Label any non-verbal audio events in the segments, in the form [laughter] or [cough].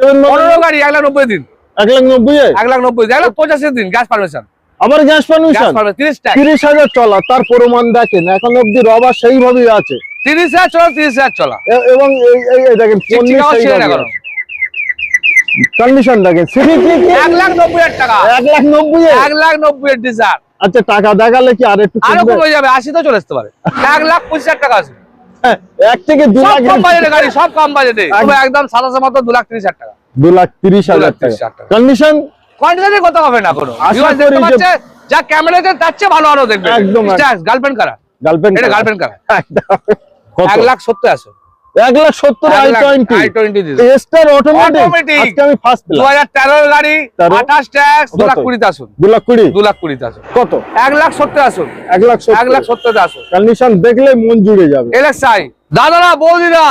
পনেরো গাড়ি এক লাখ নব্বই দিন। এক লাখ নব্বই এক লাখ নব্বই এক লাখ পঁচাশি দিন গ্যাস পারমিশন আবার গ্যাস পারমিশন তিরিশ হাজার চলা তার প্রমাণ দেখেন এখন অব্দি রবার সেইভাবেই আছে। তিরিশ হাজার চলা তিরিশ হাজার চলা। এবং এই- দেখেন। কন্ডিশন দেখেন? এক লাখ নব্বই হাজার টাকা। এক লাখ নব্বই এক লাখ নব্বই ডিজার আচ্ছা টাকা দেখালে কি আর একটু আরও? কমে যাবে আশি তো চলে আসতে পারে। এক লাখ পঁচিশ হাজার টাকা আছে। এক থেকে দু লাখ গাড়ি সব কম বাজেটে। একদম সাদা মাত্র দু লাখ তিরিশ হাজার টাকা। দু লাখ তিরিশ হাজার টাকা। কন্ডিশন কন্ডিশনের কথা হবে না কোনো। যা ক্যামেরাতে তার চেয়ে ভালো আরও দেখবে। একদম, একদম। গার্লফ্রেন্ড কারা? গার্লফ্রেন্ড এটা গার্লফ্রেন্ড কারা? এক লাখ সত্তর আসো। এক লাখ সত্তর I twenty I twenty star automatic আজকে আমি ফার্স্ট দু হাজার তেরোর গাড়ি? আঠাশ ট্যাক্স দু লাখ কুড়িতে আসুন। দু লাখ কুড়ি? দু লাখ কুড়িতে আসুন। কত? এক লাখ সত্তর আসুন। এক লাখ এক লাখ সত্তরতে আসুন। কন্ডিশন দেখলে মন জুড়ে যাবে। দাদারা বৌদিরা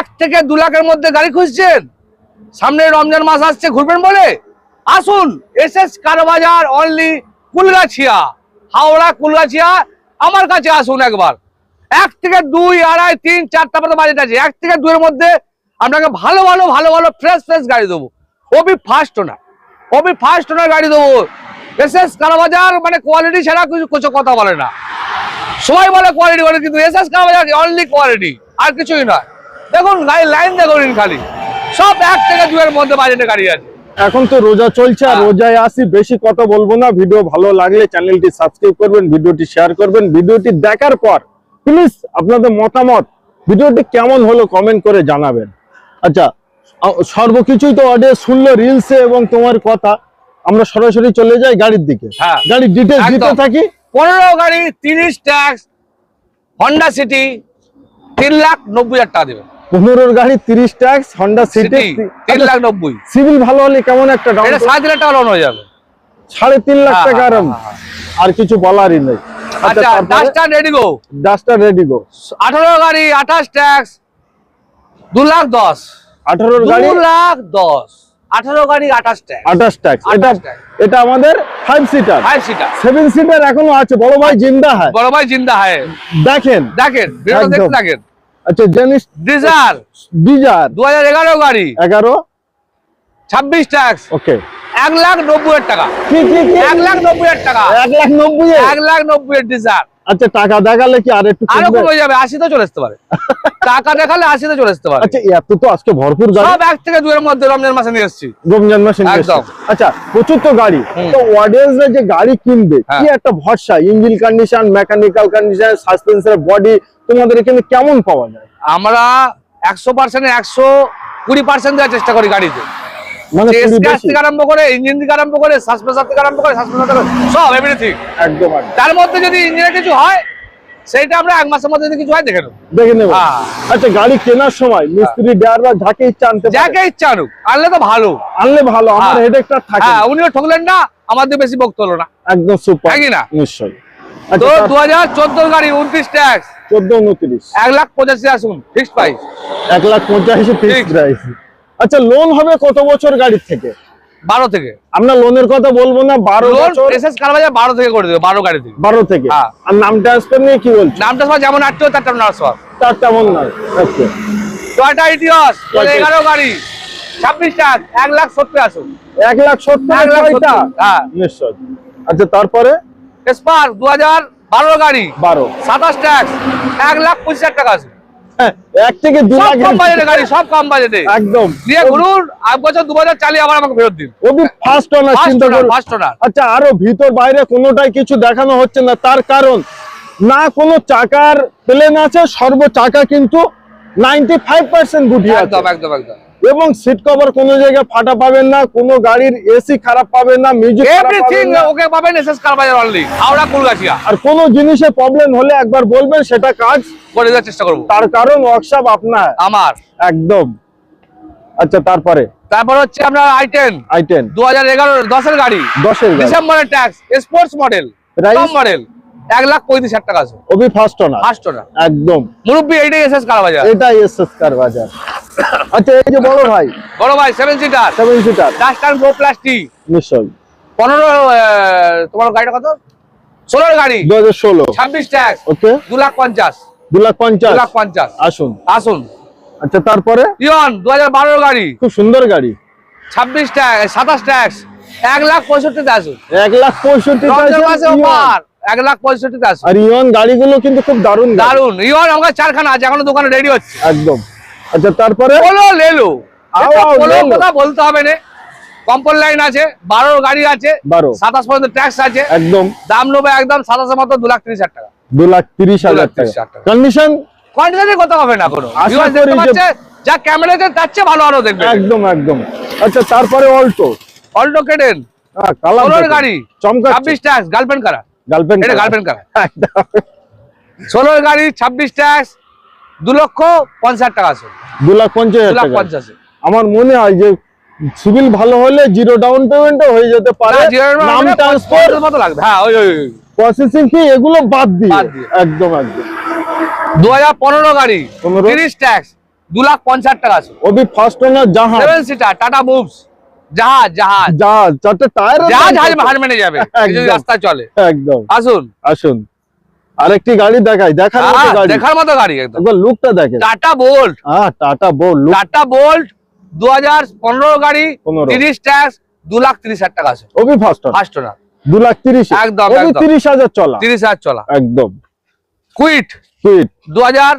এক থেকে দু লাখের মধ্যে গাড়ি খুঁজছেন? সামনে রমজান মাস আসছে ঘুরবেন বলে? আসুন S S car bazaar only Kulgachia. Howrah Kulgachia আমার কাছে আসুন একবার। এক থেকে দুই আড়াই তিন চারটা পর্যন্ত বাজেট আছে। এক থেকে দুইয়ের মধ্যে আপনাকে ভালো ভালো ভালো ভালো ফ্রেশ ফ্রেশ গাড়ি দেবো। ওবি ফার্স্ট ওনার ওবি ফার্স্ট ওনার গাড়ি দেবো। এস এস কারবাজার মানে কোয়ালিটি ছাড়া কিছু কিছু কথা বলে না। সবাই বলে কোয়ালিটি বলে কিন্তু S S car bazaar only quality আর কিছুই নয়। দেখুন গাড়ির লাইন দেখুন খালি। সব এক থেকে দুয়ের মধ্যে বাজেটে গাড়ি আছে। এখন তো রোজা চলছে আর হ্যাঁ। রোজায় আসি বেশি কথা বলব না। ভিডিও ভালো লাগলে চ্যানেলটি সাবস্ক্রাইব করবেন ভিডিওটি শেয়ার করবেন। ভিডিওটি দেখার পর প্লিজ আপনাদের মতামত ভিডিওটি কেমন হলো কমেন্ট করে জানাবেন। আচ্ছা সর্বকিছুই তো অডিও শুনলো রিলসে এবং তোমার কথা। আমরা সরাসরি চলে যাই গাড়ির দিকে। হ্যাঁ। গাড়ির ডিটেলস দিতে থাকি। পনেরো গাড়ি তিরিশ ট্যাক্স হন্ডা সিটি তিন লাখ নব্বই হাজার টাকা দেবে। পনেরোর গাড়ি তিরিশ ট্যাক্স হন্ডা সিটি তিন লাখ নব্বই। সিভিল ভালো হলে কেমন একটা সাড়ে লাখ টাকা লোন হয়ে যাবে। সাড়ে তিন লাখ হ্যাঁ, টাকা হ্যাঁ, আরাম। হ্যাঁ, আর কিছু বলারই নেই। আচ্ছা আচ্ছা তারপরে Duster ready go Duster ready go আঠারো গাড়ি আঠাশ ট্যাক্স দু লাখ গাড়ি লাখ গাড়ি ট্যাক্স এটা 28 এটা আমাদের সিটার সিটার এখনও আছে বড় ভাই জিন্দা হ্যাঁ। বড় ভাই জিন্দা হয়। দেখেন। দেখেন ভিডিওটা দেখতে থাকেন। আচ্ছা জানিস ডিজার ডিজার দু হাজার এগারো গাড়ি। এগারো। ছাব্বিশ ট্যাক্স ওকে এক লাখ নব্বই হাজার টাকা। এক লাখ নব্বই হাজার টাকা। এক লাখ নব্বই? এক লাখ নব্বই এর ডিজার আচ্ছা টাকা দেখালে কি আর একটু আরও কমে যাবে আশিতে চলে আসতে পারে। [laughs] টাকা দেখালে আশিতে চলে আসতে পারে। আচ্ছা এত তো আজকে ভরপুর গাড়ি। সব এক থেকে দুয়ের মধ্যে রমজান মাসে নিয়ে এসেছি। রমজান মাসে একদম। আচ্ছা প্রচুর তো গাড়ি। তো অডিয়েন্সরা যে গাড়ি কিনবে কি হ্যাঁ। একটা ভরসা? ইঞ্জিন কন্ডিশন মেকানিক্যাল কন্ডিশন সাসপেন্সের বডি তোমাদের এখানে কেমন পাওয়া যায়? আমরা একশো পার্সেন্ট একশো কুড়ি পার্সেন্ট দেওয়ার চেষ্টা করি গাড়িতে। মানে কুড়ি স্ক্র্যাচ থেকে আরম্ভ করে ইঞ্জিন থেকে আরম্ভ করে সাসপেন্সার থেকে আরম্ভ করে সাসপেন্সার সব এভরিথিং একদম। তার মধ্যে যদি ইঞ্জিনে কিছু হয় সেইটা আমরা এক মাসের মধ্যে কিছু হয় দেখে নেব। দেখে নেব। হ্যাঁ। আচ্ছা গাড়ি কেনার সময় মিস্ত্রি ড্রাইভার যাকে ইচ্ছা আনতে যাকে ইচ্ছা আনুক আনলে তো ভালো। আনলে ভালো আমার হ্যাঁ। হেডেকটা থাকে হ্যাঁ উনিও ঠকলেন না আমাদের বেশি বক্ত হলো না। একদম সুপার তাই কি না? নিশ্চয়ই। তো আচ্ছা দু হাজার চোদ্দোর গাড়ি উনত্রিশ ট্যাক্স চোদ্দ উনত্রিশ। এক লাখ পঁচাশি আসুন ফিক্সড প্রাইস এক লাখ পঞ্চাশি ফিক্স ঠিক। প্রাইস আচ্ছা লোন হবে কত বছর গাড়ির থেকে? বারো থেকে। আমরা লোনের কথা বলব না বারো বারো থেকে করে দেবে বারো গাড়ি থেকে। বারো থেকে? হ্যাঁ। আর নাম ট্রান্সফার নিয়ে কি বলছো? নামটা সব যেমন আটটো তার তেমন ট্রান্সফার তার তেমন নয় আচ্ছা। টয়টা ইটিওস এগারো গাড়ি। ছাব্বিশ টাকা এক লাখ সত্তর আসুন এক লাখ সত্তর এক লাখ হ্যাঁ। নিশ্চয়। আচ্ছা তারপরে? দু হাজার বারো গাড়ি। বারো। সাতাশ ট্যাক্স এক লাখ পঁচিশ হাজার টাকা আসুন এক থেকে দু লাখ কম বাজেটে গাড়ি সব কম বাজেটে একদম। দিয়ে ঘুরুন এক বছর দু বছর চালিয়ে আবার আমাকে ফেরত দিন। ওবি ফার্স্ট ওনার চিন্তা করুন। ফার্স্ট ওনার আচ্ছা আরও ভিতর বাইরে কোনোটাই কিছু দেখানো হচ্ছে না। তার কারণ না কোনো চাকার প্লেন আছে সর্ব চাকা কিন্তু নাইনটি ফাইভ পার্সেন্ট গুটি আছে। একদম একদম একদম। এবং সিট কভার কোনো জায়গায় ফাটা পাবেন না কোনো গাড়ির এসি খারাপ পাবেন না মিউজিক এভরিথিং না। ওকে পাবেন SS car bazaar only Howrah Kulgachia. আর কোনো জিনিসে প্রবলেম হলে একবার বলবেন সেটা কাজ করে দেওয়ার চেষ্টা করব। তার কারণ ওয়ার্কশপ আপনার। আমার। একদম। আচ্ছা তারপরে? তারপর হচ্ছে আপনার আই টেন আই টেন দু হাজার এগারো দশের গাড়ি। দশের গাড়ি। ডিসেম্বরের ট্যাক্স স্পোর্টস মডেল? কম মডেল এক লাখ পঁয়ত্রিশ হাজার টাকা আছে। ওবি ফার্স্ট ওনার ফার্স্ট ওনার একদম। মুরব্বী এইটাই এসএস কারবাজার এটাই এসএস কার বাজার। আচ্ছা এই যে বড় ভাই। বড় ভাই seven seater seven seater Duster pro plastic নিশ্চয় পনেরো তোমার গাড়িটা কত? ষোলোর গাড়ি। দু হাজার ষোলো। ছাব্বিশ ট্যাক্স। ওকে। দু লাখ পঞ্চাশ। দু লাখ দু পঞ্চাশ লাখ পঞ্চাশ। আসুন। আসুন। আচ্ছা তারপরে? ইয়ন দু হাজার বারোর গাড়ি। খুব সুন্দর গাড়ি। ছাব্বিশ ট্যাক্স সাতাশ ট্যাক্স। এক লাখ পঁয়ষট্টিতে আসুন। এক লাখ পঁয়ষট্টি রমজান মাসে অফার। এক লাখ পঁয়ষট্টিতে আসুন। আর ইয়ন গাড়িগুলো কিন্তু খুব দারুণ গাড়ি। দারুণ ইয়ন আমার চারখানা আছে এখনও দোকানে রেডি হচ্ছে। একদম। আচ্ছা তারপরে? পোলো লেলো। লেলো। কথা বলতে হবে না? কম্পল লাইন আছে বারো গাড়ি আছে বারো। সাতাশ পর্যন্ত ট্যাক্স আছে। একদম। দাম নেবে একদম সাতাশের মতো দু লাখ ত্রিশ হাজার টাকা। দু লাখ তিরিশ হাজার টাকা। কন্ডিশন কন্ডিশনে কথা হবে না কোনো। যে- ক্যামেরাতে তার চেয়ে ভালো আরও দেখবে। একদম একদম। আচ্ছা তারপরে অল্টো অল্টো কেটেন। কালার গাড়ি চমকাচ্ছে। ছাব্বিশ ট্যাক্স গার্লফ্রেন্ড কারা? গার্লফ্রেন্ড এটা গার্লফ্রেন্ড কারা? [laughs] ষোলোর গাড়ি ছাব্বিশ ট্যাক্স দু লক্ষ পঞ্চাশ টাকা আছে। দু লাখ পঞ্চাশ আমার মনে হয় যে সিভিল ভালো হলে জিরো ডাউন পেমেন্টও হয়ে যেতে পারে। নাম ট্রান্সফার মতো লাগবে। হ্যাঁ ওই ওই। প্রসেসিং এগুলো বাদ দিয়ে। একদম একদম। দু হাজার পনেরো গাড়ি 15 তিরিশ ট্যাক্স দু লাখ পঞ্চাশ টাকা আছে। ওবি ফার্স্ট ওনার জাহাজ। সিটার টাটা মুভস জাহাজ জাহাজ। জাহাজ চারটে টায়ার জাহাজ হার মেনে যাবে যদি। রাস্তায় চলে। একদম। আসুন। আসুন। আরেকটি গাড়ি দেখাই দেখার মতো হ্যাঁ, গাড়ি। দেখার মতো গাড়ি একদম। একবার লুকটা দেখেন। টাটা বোল্ট হ্যাঁ টাটা বোল্ট টাটা বোল্ট দু হাজার পনেরো গাড়ি 15 তিরিশ ট্যাক্স দু লাখ তিরিশ হাজার টাকা আছে। ওবি ফার্স্ট ফার্স্ট ওনার দু লাখ তিরিশ। একদম, একদম। তিরিশ হাজার চলা। তিরিশ হাজার চলা। একদম। কুইট কুইট দু হাজার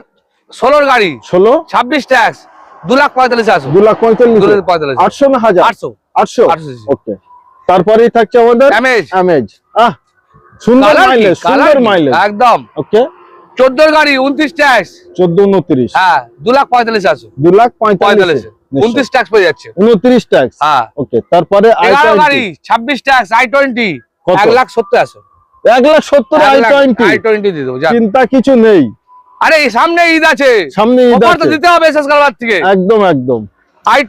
ষোলোর গাড়ি। ষোলো। ছাব্বিশ ট্যাক্স দু লাখ পঁয়তাল্লিশ আসুন দু লাখ পঁয়তাল্লিশ। পঁয়তাল্লিশ। আটশো না হাজার? আটশো। আটশো? আটশো। ওকে তারপরেই থাকছে আমাদের ড্যামেজ অ্যামেজ আহ সুন্দর মাইলেজ সুন্দর মাইলেজ একদম। ওকে চোদ্দোর গাড়ি উনত্রিশ ট্যাক্স। চোদ্দ উনত্রিশ। হ্যাঁ দু লাখ লাখ পঁয়তাল্লিশ। পঁয়তাল্লিশ। উনত্রিশ ট্যাক্স পেয়ে যাচ্ছে। উনত্রিশ ট্যাক্স। হ্যাঁ। ওকে তারপরে এগারো i20 গাড়ি ছাব্বিশ ট্যাক্স আই লাখ সত্তর আসুন এক লাখ সত্তর আই টোয়েন্টি আই টোয়েন্টি দিয়ে দেবো। চিন্তা কিছু নেই। আরে সামনে ঈদ আছে। সামনে ঈদ আছে। দিতে হবে শেষ থেকে। একদম একদম। আই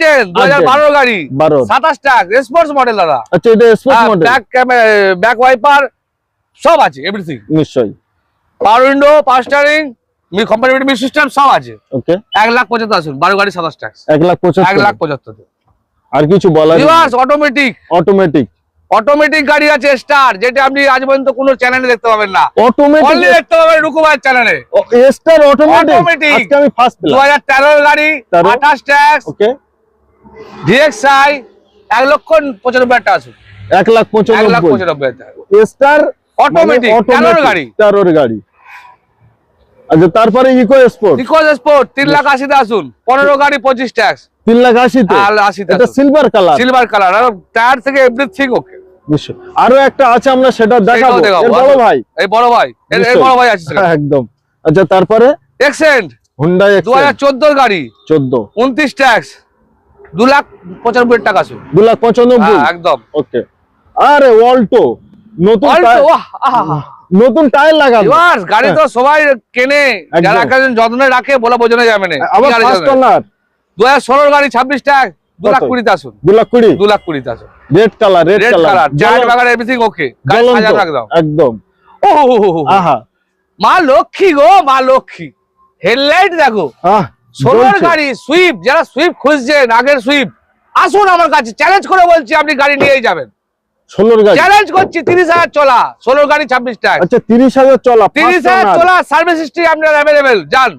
টেন দু হাজার বারো গাড়ি। সাতাশ স্পোর্টস মডেল দাদা। আচ্ছা এটা sports model back back wiper সব আছে এভরিথিং নিশ্চয়ই। Power window power steering system সব আছে। ওকে এক লাখ পঁচাত্তর আসুন বারো গাড়ি সাতাশ এক লাখ এক লাখ পঁচাত্তর। আর কিছু বলা অটোমেটিক অটোমেটিক অটোমেটিক গাড়ি আছে স্টার যেটা আপনি আজ পর্যন্ত কোনো চ্যানেলে দেখতে পাবেন না। অটোমেটিক দেখতে পাবেন রুকুবার চ্যানেলে এস্টার অটোমেটিক আজকে আমি ফার্স্ট দু পেলাম। হাজার তেরোর গাড়ি তেরো। আঠাশ ট্যাক্স ওকে। ডিএক্সআই এক লক্ষ পঁচানব্বই হাজার টাকা আসুন এক লাখ এক লাখ পঁচানব্বই পঁচানব্বই হাজার টাকা। এস্টার Automatic, তেরোর গাড়ি। তেরোর গাড়ি। আচ্ছা তারপরে ইকো স্পোর্ট ইকো স্পোর্ট তিন লাখ আশিতে আসুন। পনেরো গাড়ি পঁচিশ ট্যাক্স তিন লাখ আশিতে? আশিতে এটা সিলভার কালার সিলভার কালার আর টায়ার থেকে এভরিথিং ওকে আরও একটা আছে আমরা সেটা দেখাবো। এর বড় ভাই। এই বড় ভাই এর- এর বড় ভাই আছে হ্যাঁ, একদম। আচ্ছা তারপরে? এক্সেন্ট দু হাজার চোদ্দোর গাড়ি। চোদ্দ। উনত্রিশ ট্যাক্স দু লাখ পঁচানব্বই টাকা আছে। দু লাখ পঁচানব্বই? হ্যাঁ, একদম। ওকে আরে অল্টো নতুন অল্টো নতুন টায়ার লাগাবো। Viewers, গাড়ি তো সবাই কেনে। যারা যত্নে রাখে বলে বোঝানো যাবে না। আবার ফার্স্ট ওনার দু হাজার ষোলোর গাড়ি ছাব্বিশ ট্যাক্স দু লাখ কত? কুড়িতে আসুন। দু লাখ কুড়ি? দু লাখ কুড়িতে আসুন। Red colour red red colour. Colour. Giant everything okay গাড়ি সাজানো একদম একদম। ও হো হো হো হো। আহা। মা লক্ষ্মী গো মা লক্ষ্মী। হেডলাইট দেখো। আহ গাড়ি সুইপ যারা সুইপ খুঁজছেন আগের সুইপ আসুন আমার কাছে চ্যালেঞ্জ করে বলছি আপনি গাড়ি নিয়েই যাবেন। ষোলোর গাড়ি। চ্যালেঞ্জ করছি তিরিশ হাজার চলা। ষোলোর গাড়ি ছাব্বিশ টাকা আচ্ছা তিরিশ হাজার চলা তিরিশ হাজার চলা সার্ভিস হিস্ট্রি আপনার অ্যাভেলেবেল যান।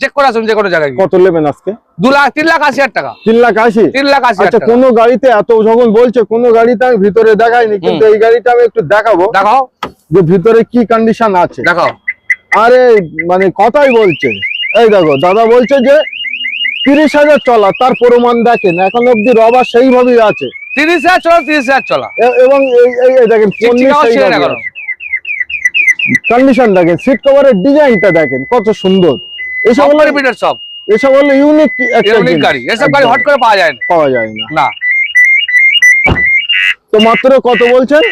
চেক করে আসুন যে কোনো জায়গায় গিয়ে। কত নেবেন আজকে? দু লাখ তিন লাখ আশি হাজার টাকা। তিন লাখ আশি? তিন লাখ আশি আচ্ছা কোন গাড়িতে এত যখন বলছে কোন গাড়িতে আমি ভিতরে দেখাইনি কিন্তু এই গাড়িটা আমি একটু দেখাবো। দেখাও। যে ভিতরে কি কন্ডিশন আছে? দেখাও। আরে মানে কথাই বলছে। এই দেখো দাদা বলছে যে তিরিশ হাজার চলা তার প্রমাণ দেখেন। এখন অব্দি রবার সেইভাবেই আছে। তিরিশ হাজার চলা তিরিশ হাজার চলা। এবং এই- দেখেন। কন্ডিশন দেখেন সিট কভারের ডিজাইনটা দেখেন কত সুন্দর। এসব হলো রিপিটার সব। এসব হলো ইউনিক ইউনিক গাড়ি। এসব গাড়ি হট করে পাওয়া যায় না। পাওয়া যায় না। না। তো মাত্র কত বলছেন?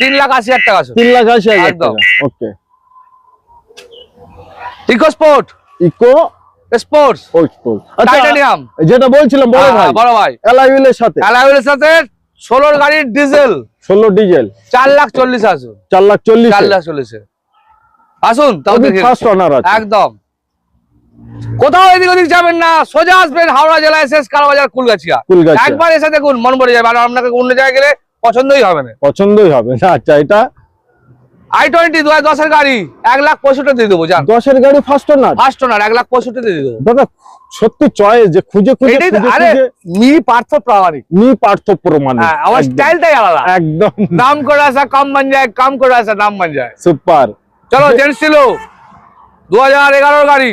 তিন লাখ আশি হাজার টাকা তিন লাখ আশি হাজার একদম। টাকা। Okay. Eco Sport. Eco Sports. আচ্ছা টাইটানিয়াম। যেটা বলছিলাম বড় ভাই। হ্যাঁ, বড় ভাই। এলাইউলের সাথে। অ্যালাউয়ের সাথে ষোলোর গাড়ির ডিজেল। ষোলো ডিজেল। চার লাখ চল্লিশ আসুন চার লাখ চল্লিশ। চার লাখ চল্লিশে। আসুন তাও দেখে ফার্স্ট অনার আছে। একদম। কোথাও এদিক ওদিক যাবেন না সোজা আসবেন হাওড়া জেলা এসএস কালাবাজার কুলগাছিয়া। একবার এসে দেখুন মন ভরে যাবে আর আপনাকে অন্য জায়গায় গেলে পছন্দই হবে না। পছন্দই হবে না আচ্ছা এটা? আই টোয়েন্টি দু হাজার দশের গাড়ি এক লাখ পঁয়ষট্টি দিয়ে দেবো দশের গাড়ি ফার্স্ট ওনার ফার্স্ট ওনার এক লাখ পঁয়ষট্টি দিয়ে দেবো। দাদা সত্যি চয়েস যে খুঁজে খুঁজে আরে মি পার্থ প্রামাণিক। নি পার্থ প্রমাণ হ্যাঁ আমার স্টাইলটাই আলাদা। একদম। নাম করে আসা কম মান যায় কাম করে আসা নাম মান যায়। সুপার চলো জেন্টস ছিল। দু হাজার এগারোর গাড়ি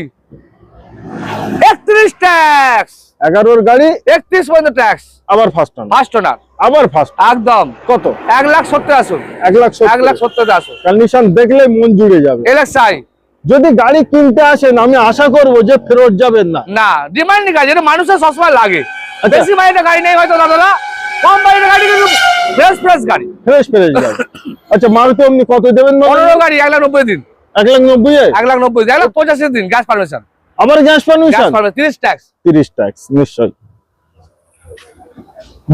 একত্রিশ ট্যাক্স এগারোর গাড়ি একত্রিশ পর্যন্ত ট্যাক্স আবার ফার্স্ট ওনার ফার্স্ট ওনার আবার ফার্স্ট একদম। কত? এক লাখ সত্তর আসুন এক লাখ এক লাখ সত্তর আসুন কন্ডিশন দেখলে মন জুড়ে যাবে। এলএক্সআই যদি গাড়ি কিনতে আসেন আমি আশা করব যে ফেরত যাবেন না। না ডিমান্ডিং গাড়ি এটা মানুষের সবসময় লাগে। আচ্ছা। বেশি মাইনের গাড়ি নেই হয়তো দাদা। কম মাইনের গাড়ি কিন্তু ফ্রেশ ফ্রেশ গাড়ি। ফ্রেশ ফ্রেশ যাবে আচ্ছা মারুতি আপনি কত দেবেন? পনেরো গাড়ি এক লাখ নব্বই দিন। এক লাখ নব্বই এক লাখ নব্বই দিন এক লাখ পঁচাশি দিন গ্যাস পারমিশন আবার গ্যাস পারমিশন? পারমিশন তিরিশ ট্যাক্স তিরিশ ট্যাক্স নিশ্চয়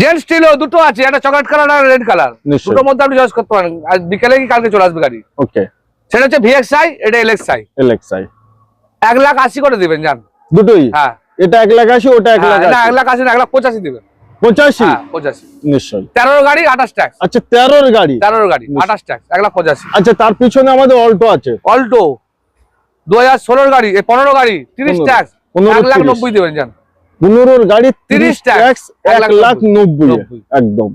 জেন্টস স্টিলও দুটো আছে একটা চকলেট কালার আর রেড কালার নিশ্চয়ই। দুটোর মধ্যে আপনি চয়েস করতে পারেন। আজ বিকেলে কি কালকে চলে আসবে গাড়ি? ওকে। সেটা হচ্ছে ভিএক্সআই এটা এলএক্সআই এলএক্সআই এক লাখ আশি করে দিবেন জান। দুটোই? হ্যাঁ। এটা এক লাখ আশি ওটা এক হ্যাঁ, লাখ না আশি। এক লাখ আশি না এক লাখ পঁচাশি দিবেন। পঁচাশি? হ্যাঁ পঁচাশি। নিশ্চয় তেরোর গাড়ি আঠাশ ট্যাক্স আচ্ছা তেরোর গাড়ি? তেরোর গাড়ি আঠাশ ট্যাক্স এক লাখ পঁচাশি। আচ্ছা তার পিছনে আমাদের অল্টো আছে। অল্টো দু হাজার ষোলোর গাড়ি এই পনেরো গাড়ি তিরিশ। ট্যাক্স এক লাখ। নব্বই দেবেন জান। পনেরোর গাড়ি 30 তিরিশ ট্যাক্স এক লাখ নব্বই। একদম।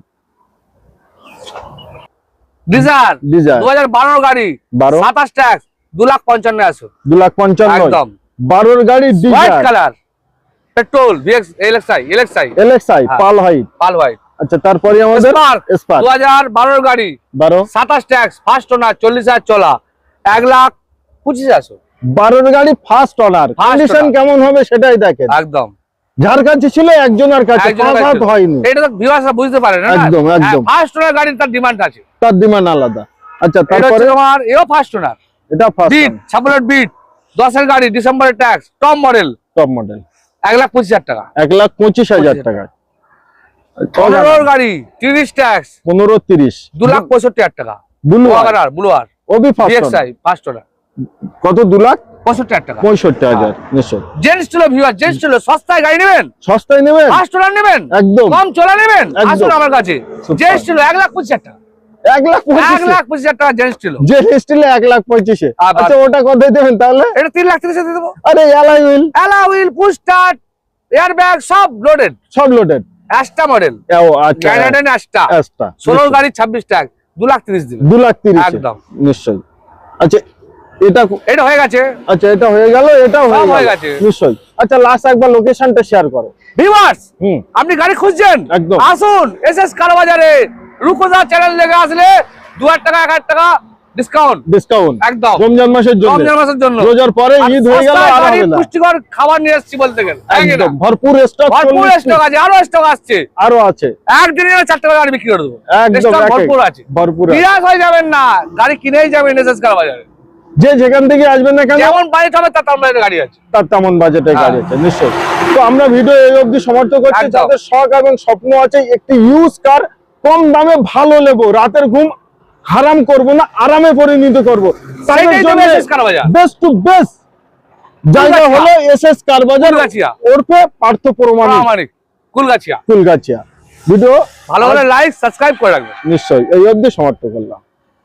ডিজার। দু হাজার বারোর গাড়ি বারো। সাতাশ ট্যাক্স দু লাখ পঞ্চান্ন আসো দু লাখ পঞ্চান্ন। একদম। বারোর গাড়ি white colour petrol VX LXI LXI. LXI হ্যাঁ। Pearl white pearl white. আচ্ছা তারপরে আমাদের স্পার্ক স্পার্ক। দু হাজার বারোর গাড়ি বারো। সাতাশ ট্যাক্স ফার্স্ট ওনার চল্লিশ হাজার চলা এক লাখ পঁচিশ আসো বারোর গাড়ি ফার্স্ট অনার কন্ডিশন কেমন হবে সেটাই দেখেন। একদম। যার কাছে ছিল একজনের কাছে। হয়নি। এটা তো ভিউয়ার্সরা বুঝতে পারে না একদম, একদম। ফার্স্ট ওনার গাড়ির তার ডিমান্ড আছে। তার ডিমান্ড আলাদা। আচ্ছা তারপরে? তোমার এও ফার্স্ট ওনার এটা ফার্স্ট বিট সাপোর্টেড বিট দশের গাড়ি ডিসেম্বরের tax top model top model এক লাখ পঁচিশ হাজার টাকা। এক লাখ পঁচিশ হাজার টাকা পনেরোর গাড়ি তিরিশ ট্যাক্স পনেরো তিরিশ। দু লাখ পঁয়ষট্টি হাজার টাকা। ব্লু ওয়াগার ব্লুয়ার ওবি ফার্স্ট ফার্স্ট ওনার কত? দু লাখ? পঁয়ষট্টি টাকা। পঁয়ষট্টি হাজার নিশ্চয়। জেন্টস ছিল ভিউয়ার জেন্টস ছিল সস্তায় গাড়ি নেবেন? সস্তায় নেবেন? ফার্স্ট ওনার নেবেন? একদম। কম চলা নেবেন? আসুন আমার কাছে. জেন্টস ছিল এক লাখ পঁচিশ টাকা। এক লাখ এক লাখ পঁচিশ হাজার টাকা জেন্টস ছিল। যে স্টিলে এক লাখ পঁচিশে। আচ্ছা ওটা কত দেবেন তাহলে? এটা তিন লাখ তিরিশে দেবো। আরে alloy wheel. Alloy wheel push start air bag সব লোডেড সব লোডেড অ্যাস্টা মডেল ও আচ্ছা। অ্যাস্টা ষোলোর গাড়ি ছাব্বিশ ট্যাগ দু লাখ তিরিশ দিবে দু লাখ তিরিশ। একদম। নিশ্চয়ই আচ্ছা এটা এটা হয়ে গেছে। আচ্ছা এটা হয়ে গেল এটাও সব হয়ে গেছে। নিশ্চয়ই। আচ্ছা লাস্ট একবার লোকেশনটা শেয়ার করো। ভিউয়ার্স আপনি গাড়ি খুঁজছেন? একদম। আসুন এস এস কার বাজারে চ্যানেল লেগে আসলে দু হাজার টাকা এক হাজার টাকা ডিসকাউন্ট ডিসকাউন্ট একদম। রমজান মাসের জন্য। রমজান মাসের জন্য। রোজার পরে ঈদ হয়ে গেল আর হবে না। পুষ্টিকর খাবার নিয়ে এসেছি বলতে গেলে? একদম। ভরপুর স্টক ভরপুর স্টক আছে আরও স্টক আসছে। আরও আছে। একদিনে আমি চার টাকা গাড়ি বিক্রি করে দেবো। একদম ভরপুর আছে। ভরপুর। নিরাশ হয়ে যাবেন না গাড়ি কিনেই যাবেন এস এস কার বাজারে যে যেখান থেকে আসবেন না কেন যেমন বাজেট হবে তার তেমন বাজেটের গাড়ি আছে। তার তেমন বাজেটে হ্যাঁ। গাড়ি আছে নিশ্চয়ই। তো আমরা ভিডিও এই অবধি সমর্থ করছি। যাদের শখ এবং স্বপ্ন আছে একটি ইউজ কার কম দামে ভালো নেব রাতের ঘুম হারাম করব না আরামে পরিণত করব। তাদের জন্য। বেস্ট টু বেস্ট জায়গা কুলগাছিয়া। হলো এস এস কার বাজার। কুলগাছিয়া। ওরফে পার্থ প্রমাণিক। কুলগাছিয়া। ফুলগাছিয়া ভিডিও ভালো করে লাইক সাবস্ক্রাইব করে রাখবেন। নিশ্চয়ই এই অবধি সমর্থ করলাম।